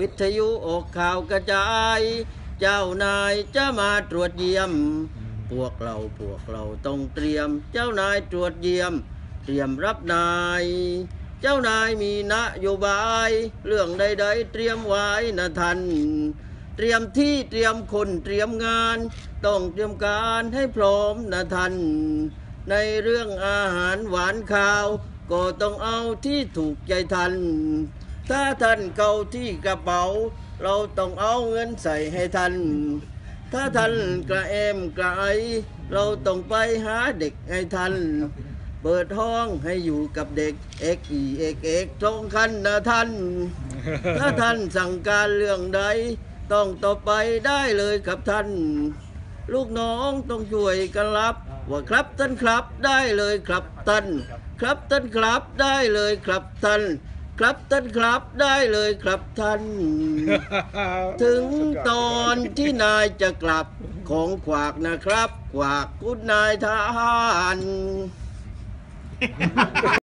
วิทยุออกข่าวกระจาย เจ้านายจะมาตรวจเยี่ยม พวกเราพวกเราต้องเตรียม เจ้านายตรวจเยี่ยม เตรียมรับนาย เจ้านายมีนโยบาย เรื่องใดๆเตรียมไว้นะท่านเตรียมที่เตรียมคนเตรียมงาน ต้องเตรียมการให้พร้อมนะท่านในเรื่องอาหารหวานข้าว ก็ต้องเอาที่ถูกใจท่าน ถ้าท่านเกาที่กระเป๋า เราต้องเอาเงินใส่ให้ท่าน ถ้าท่านกระเอมกระไอ เราต้องไปหาเด็กให้ท่าน เปิดห้องให้อยู่กับเด็กเอกอีเอกเอกตรงคันนะท่าน ถ้าท่านสั่งการเรื่องใด ต้องต่อไปได้เลยครับท่าน ลูกน้องต้องช่วยกันรับ ว่าครับท่านครับได้เลยครับท่าน ครับท่านครับได้เลยครับท่าน ครับท่านครับได้เลยครับท่าน ถึงตอนที่นายจะกลับของขวากนะครับ ขวากคุณนายทหาร